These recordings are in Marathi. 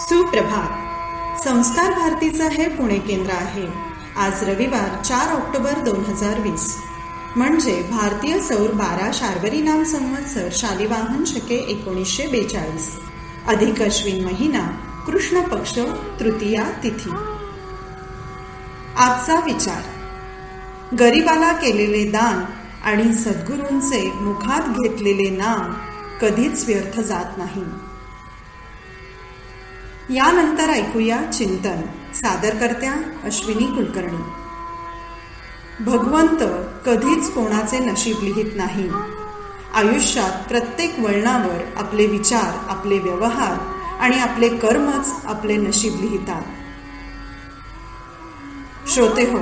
सुप्रभात. संस्कार भारतीचं हे पुणे केंद्र आहे. आज रविवार चार ऑक्टोबर दोन हजार वीस. म्हणजे भारतीय सौर बारा शार्वरी नाम संवत्सर शालिवाहन शके एकोणीसशे बेचाळीस. अधिक अश्विन महिना कृष्ण पक्ष तृतीया तिथी. आजचा विचार. गरिबाला केलेले दान आणि सद्गुरूंचे मुखात घेतलेले नाम कधीच व्यर्थ जात नाही. यानंतर ऐकूया चिंतन. सादरकर्त्या अश्विनी कुलकर्णी. भगवंत कधीच कोणाचे नशीब लिहित नाही. आयुष्यात प्रत्येक वळणावर आपले विचार आपले व्यवहार आणि आपले कर्मच आपले नशीब लिहितात. श्रोते हो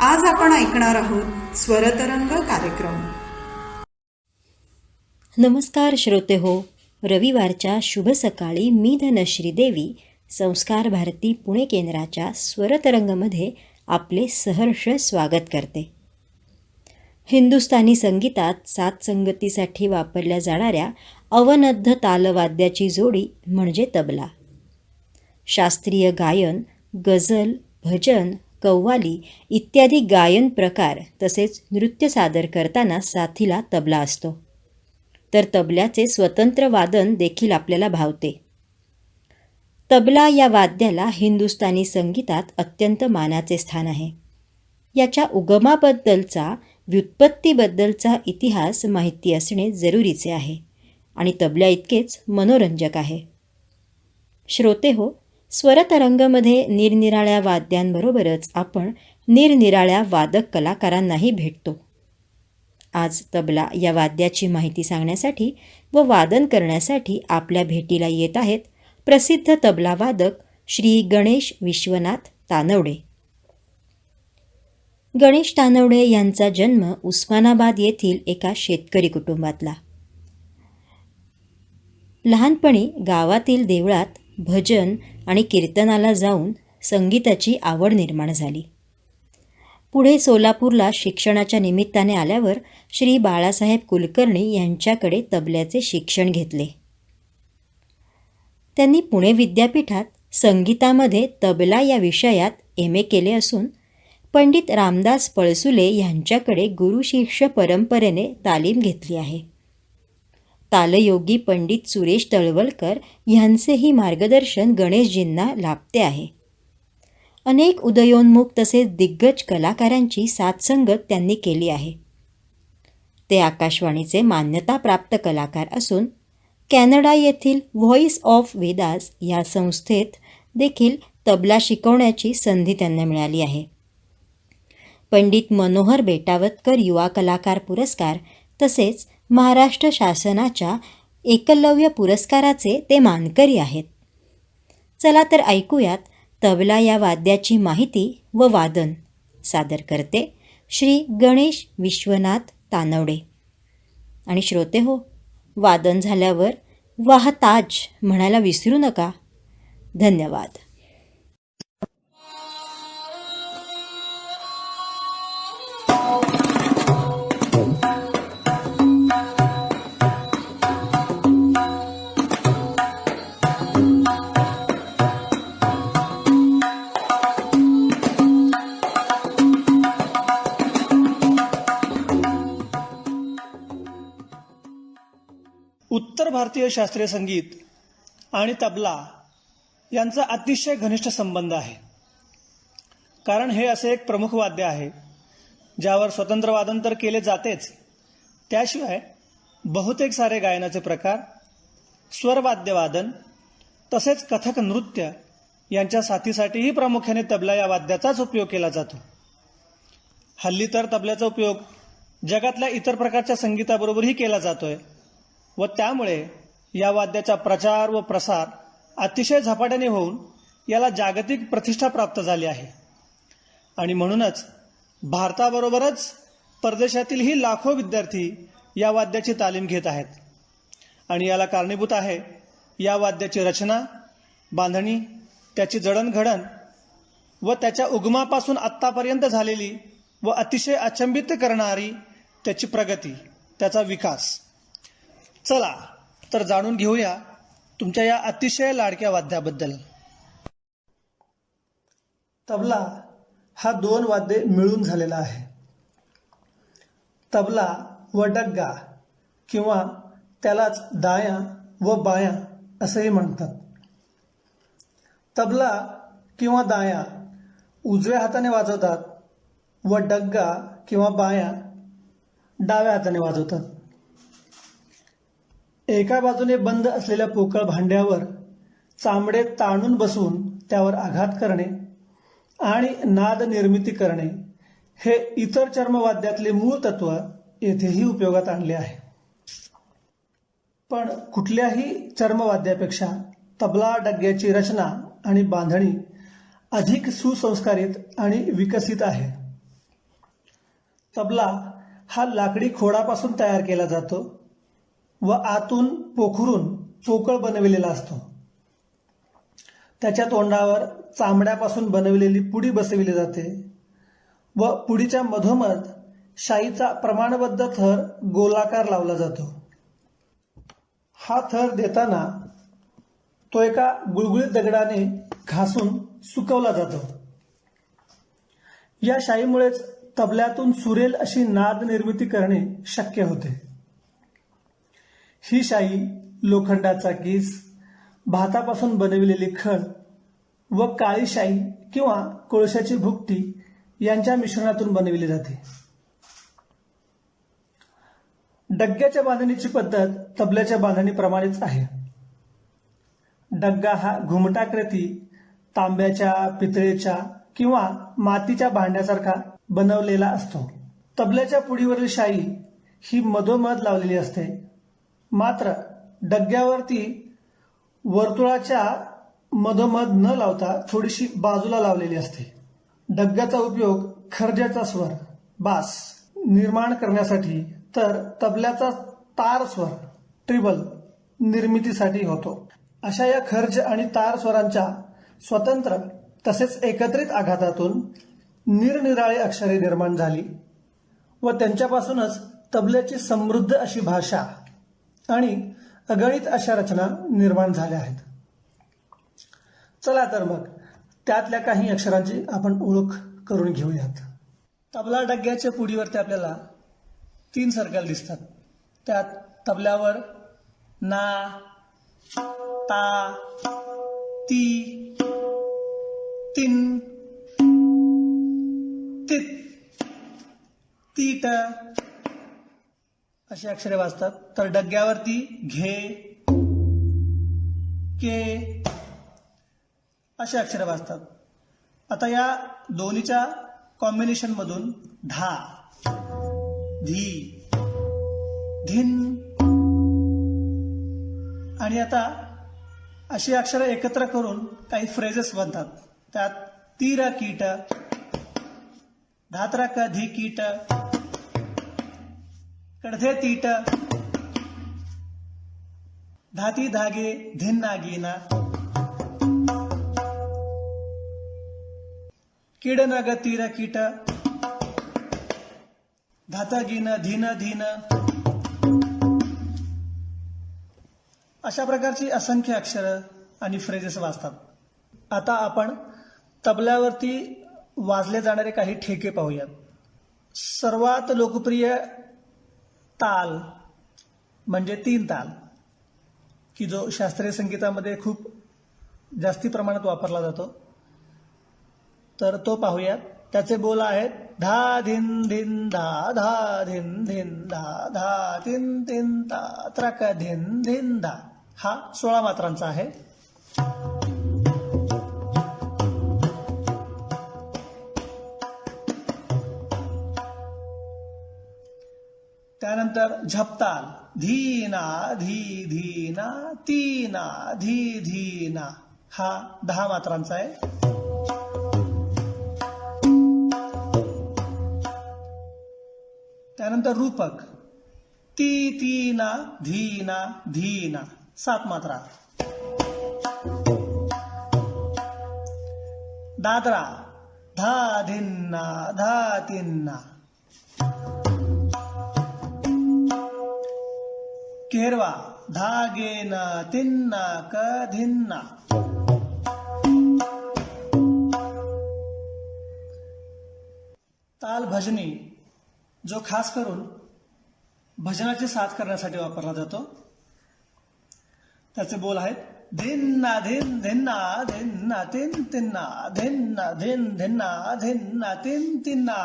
आज आपण ऐकणार आहोत स्वरतरंग कार्यक्रम. नमस्कार श्रोते हो रविवारच्या शुभ सकाळी मी धनश्री देवी संस्कार भारती पुणे केंद्राच्या स्वरतरंगमध्ये आपले सहर्ष स्वागत करते. हिंदुस्थानी संगीतात सात संगतीसाठी वापरल्या जाणाऱ्या अवनद्ध तालवाद्याची जोडी म्हणजे तबला. शास्त्रीय गायन गझल भजन कव्वाली इत्यादी गायन प्रकार तसेच नृत्य सादर करताना साथीला तबला असतो. तर तबल्याचे स्वतंत्र वादन देखील आपल्याला भावते. तबला या वाद्याला हिंदुस्थानी संगीतात अत्यंत मानाचे स्थान आहे. याच्या उगमाबद्दलचा व्युत्पत्तीबद्दलचा इतिहास माहिती असणे जरुरीचे आहे आणि तबल्या इतकेच मनोरंजक आहे. श्रोते हो स्वरतरंगमध्ये निरनिराळ्या वाद्यांबरोबरच आपण निरनिराळ्या वादक कलाकारांनाही भेटतो. आज तबला या वाद्याची माहिती सांगण्यासाठी व वादन करण्यासाठी आपल्या भेटीला येत आहेत प्रसिद्ध तबला वादक श्री गणेश विश्वनाथ तानवडे. गणेश तानवडे यांचा जन्म उस्मानाबाद येथील एका शेतकरी कुटुंबातला. लहानपणी गावातील देवळात भजन आणि कीर्तनाला जाऊन संगीताची आवड निर्माण झाली. पुढे सोलापूरला शिक्षणाच्या निमित्ताने आल्यावर श्री बाळासाहेब कुलकर्णी यांच्याकडे तबल्याचे शिक्षण घेतले. त्यांनी पुणे विद्यापीठात संगीतामध्ये तबला या विषयात एम ए केले असून पंडित रामदास पळसुले यांच्याकडे गुरुशिष्य परंपरेने तालीम घेतली आहे. तालयोगी पंडित सुरेश तळवलकर यांचेही मार्गदर्शन गणेशजींना लाभते आहे. अनेक उदयोन्मुख तसेच दिग्गज कलाकारांची साथसंगत त्यांनी केली आहे. ते आकाशवाणीचे मान्यताप्राप्त कलाकार असून कॅनडा येथील व्हॉइस ऑफ वेदास या संस्थेत देखील तबला शिकवण्याची संधी त्यांना मिळाली आहे. पंडित मनोहर बेटावतकर युवा कलाकार पुरस्कार तसेच महाराष्ट्र शासनाच्या एकलव्य पुरस्काराचे ते मानकरी आहेत. चला तर ऐकूयात तबला या वाद्याची माहिती व वादन. सादर करते श्री गणेश विश्वनाथ तानवडे. आणि श्रोते हो वादन झाल्यावर वाह ताज म्हणायला विसरू नका. धन्यवाद. उत्तर भारतीय शास्त्रीय संगीत आणि तबला यांचा अतिशय घनिष्ठ संबंध आहे. कारण हे असे एक प्रमुख वाद्य आहे ज्यावर स्वतंत्र वादन तर केले जातेच त्याशिवाय बहुतेक सारे गायनाचे प्रकार स्वरवाद्य वादन तसेच कथक नृत्य यांच्या साथीसाठीही प्रामुख्याने तबला या वाद्याचाच उपयोग केला जातो. हल्ली तर तबल्याचा उपयोग जगातल्या इतर प्रकारच्या संगीताबरोबरही केला जातोय. व त्यामुळे या वाद्याचा प्रचार व प्रसार अतिशय झपाट्याने होऊन याला जागतिक प्रतिष्ठा प्राप्त झाली आहे. आणि म्हणूनच भारताबरोबरच परदेशातीलही लाखो विद्यार्थी या वाद्याची तालीम घेत आहेत. आणि याला कारणीभूत आहे या वाद्याची रचना बांधणी त्याची जडणघडण व त्याच्या उगमापासून आत्तापर्यंत झालेली व अतिशय अचंबित करणारी त्याची प्रगती त्याचा विकास. चला तर जाणून घेऊया तुमच्या या अतिशय लाडक्या वाद्याबद्दल. तबला हा दोन वाद्ये मिळून झालेला आहे. तबला व डग्गा किंवा त्यालाच दाया व बाया असंही म्हणतात. तबला किंवा दाया उजव्या हाताने वाजवतात व डग्गा किंवा बाया डाव्या हाताने वाजवतात. एका बाजूने बंद असलेल्या पोकळ भांड्यावर चांबडे ताणून बसून त्यावर आघात करणे आणि नाद निर्मिती करणे हे इतर चर्मवाद्यातले मूळ तत्व येथेही उपयोगात आणले आहे. पण कुठल्याही चर्मवाद्यापेक्षा तबला डग्याची रचना आणि बांधणी अधिक सुसंस्कारित आणि विकसित आहे. तबला हा लाकडी खोडापासून तयार केला जातो व आतून पोखरून पोकळ बनविलेला असतो. त्याच्या तोंडावर चामड्यापासून बनविलेली पुडी बसविली जाते व पुडीच्या मधोमध शाईचा प्रमाणबद्ध थर गोलाकार लावला जातो. हा थर देताना तो एका गुळगुळीत दगडाने घासून सुकवला जातो. या शाईमुळेच तबल्यातून सुरेल अशी नाद निर्मिती करणे शक्य होते. ही शाई लोखंडाचा गीज भातापासून बनविलेली खळ व काळी शाई किंवा कोळशाची भुकटी यांच्या मिश्रणातून बनविली जाते. डग्ग्याच्या बांधणीची पद्धत तबल्याच्या बांधणीप्रमाणेच आहे. डग्गा हा घुमटाकृती तांब्याच्या पितळेच्या किंवा मातीच्या भांड्यासारखा बनवलेला असतो. तबल्याच्या पुडीवरील शाई ही मधोमध लावलेली असते. मात्र डग्यावरती वर्तुळाच्या मधोमध न लावता थोडीशी बाजूला लावलेली असते. डग्याचा उपयोग खर्जाचा स्वर बास निर्माण करण्यासाठी तर तबल्याचा तार स्वर ट्रिबल निर्मितीसाठी होतो. अशा या खर्ज आणि तार स्वरांच्या स्वतंत्र तसेच एकत्रित आघातातून निरनिराळी अक्षरे निर्माण झाली व त्यांच्यापासूनच तबल्याची समृद्ध अशी भाषा आणि अगणित अशा रचना निर्माण झाल्या आहेत. चला तर मग त्यातल्या काही अक्षरांची आपण ओळख करून घेऊयात. तबला डग्याच्या पुडीवरती आपल्याला तीन सर्कल दिसतात. त्यात तबल्यावर ना ता ती तीन तित तीट अशी अक्षरे वाचतात तर डग्यावरती घे के अशी अक्षरे वाचतात आता या दोन्हीच्या कॉम्बिनेशन मधून धा धी धिन. आणि आता अशी अक्षरं एकत्र करून काही फ्रेजेस बनतात. त्यात तीर कीट धात्रा क धी कीट कडधे तीट धाती धागे धिन नागीना कीड नग तीर कीट धातगीन धीन धीन अशा प्रकारची असंख्य अक्षरं आणि फ्रेजेस वाचतात. आता आपण तबल्यावरती वाजले जाणारे काही ठेके पाहूयात. सर्वात लोकप्रिय ताल म्हणजे तीन ताल की जो शास्त्रीय संगीतामध्ये खूप जास्ती प्रमाणात वापरला जातो. तर तो पाहूयात त्याचे बोल आहेत धा धिन धिन धा धा धिन धिन धा धा तीन तीन ता त्रक धिन धिन धा. हा सोळा मात्रांचा आहे. त्यानंतर झपताल. धीना धी धीना तीना धी धीना. हा दहा मात्रांचा आहे. त्यानंतर रूपक. ती तीना धीना धीना. सात मात्रा. दादरा. धा धिन्ना धा तिन्ना. केरवा धागेना तिन्ना कधिन्ना ताल भजनी जो खास करून भजनाची साथ करण्यासाठी वापरला जातो. त्याचे बोल आहेत धिन्ना धिन धिन्ना धिन्ना तिन तिन्ना धिन्ना धिन धिन्ना धिन्ना तिन तिन्ना.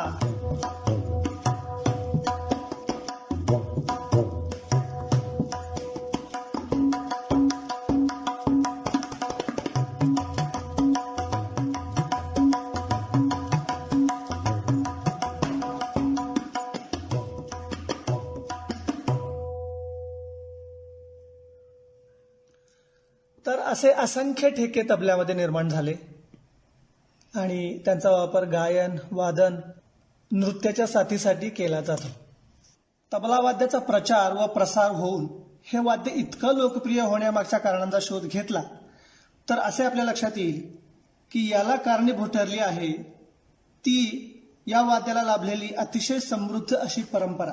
असे असंख्य ठेके तबल्यामध्ये निर्माण झाले. आणि त्यांचा वापर गायन वादन नृत्याच्या साथीसाठी केला जातो. तबला वाद्याचा प्रचार व प्रसार होऊन हे वाद्य इतकं लोकप्रिय होण्यामागच्या कारणांचा शोध घेतला तर असे आपल्या लक्षात येईल की याला कारणीभूत ठरली आहे. ती या वाद्याला लाभलेली अतिशय समृद्ध अशी परंपरा.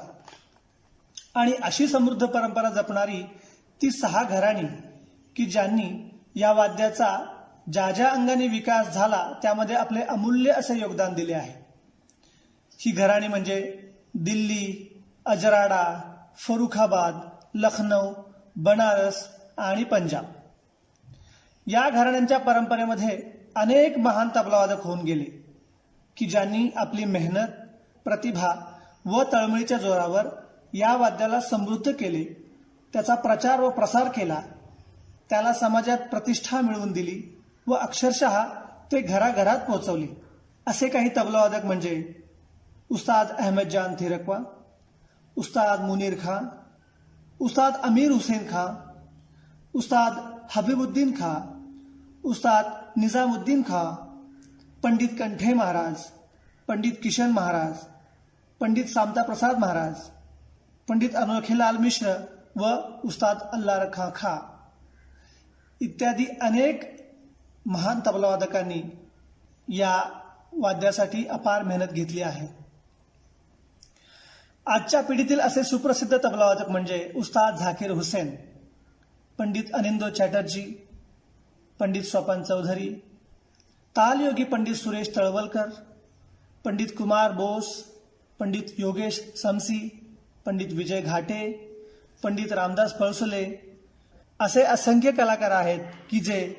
आणि अशी समृद्ध परंपरा जपणारी ती सहा घराणी की ज्यांनी या वाद्याचा ज्या ज्या अंगाने विकास झाला त्यामध्ये आपले अमूल्य असे योगदान दिले आहे. ही घराणी म्हणजे दिल्ली अजराडा फरुखाबाद लखनौ बनारस आणि पंजाब. या घराण्यांच्या परंपरेमध्ये अनेक महान तबलावादक होऊन गेले की ज्यांनी आपली मेहनत प्रतिभा व तळमळीच्या जोरावर या वाद्याला समृद्ध केले त्याचा प्रचार व प्रसार केला त्याला समाजात प्रतिष्ठा मिळवून दिली व अक्षरशः ते घराघरात पोहोचवले. असे काही तबलावादक म्हणजे उस्ताद अहमद जान थिरकवा उस्ताद मुनीर खां उस्ताद अमीर हुसैन खां उस्ताद हबीबुद्दीन खां उस्ताद निजामुद्दीन खां पंडित कंठे महाराज पंडित किशन महाराज पंडित सामता प्रसाद महाराज पंडित अनोखीलाल मिश्र व उस्ताद अल्लार खां खा. इत्यादी अनेक महान तबलावादकांनी या वाद्यासाठी अपार मेहनत घेतली आहे. आजच्या पिढीतील असे सुप्रसिद्ध तबलावादक म्हणजे उस्ताद झाकीर हुसेन पंडित अनिंदो चॅटर्जी पंडित स्वपन चौधरी तालयोगी पंडित सुरेश तळवलकर पंडित कुमार बोस पंडित योगेश समसी पंडित विजय घाटे पंडित रामदास पळसुले असे असंख्य कलाकार आहेत की जे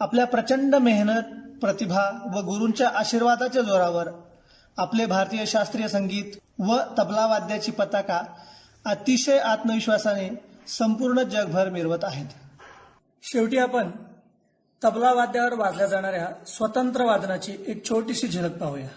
आपल्या प्रचंड मेहनत प्रतिभा व गुरूंच्या आशीर्वादाच्या जोरावर आपले भारतीय शास्त्रीय संगीत व तबला वाद्याची पताका अतिशय आत्मविश्वासाने संपूर्ण जगभर मिरवत आहेत. शेवटी आपण तबला वाद्यावर वाजल्या जाणाऱ्या स्वतंत्र वादनाची एक छोटीशी झलक पाहूया.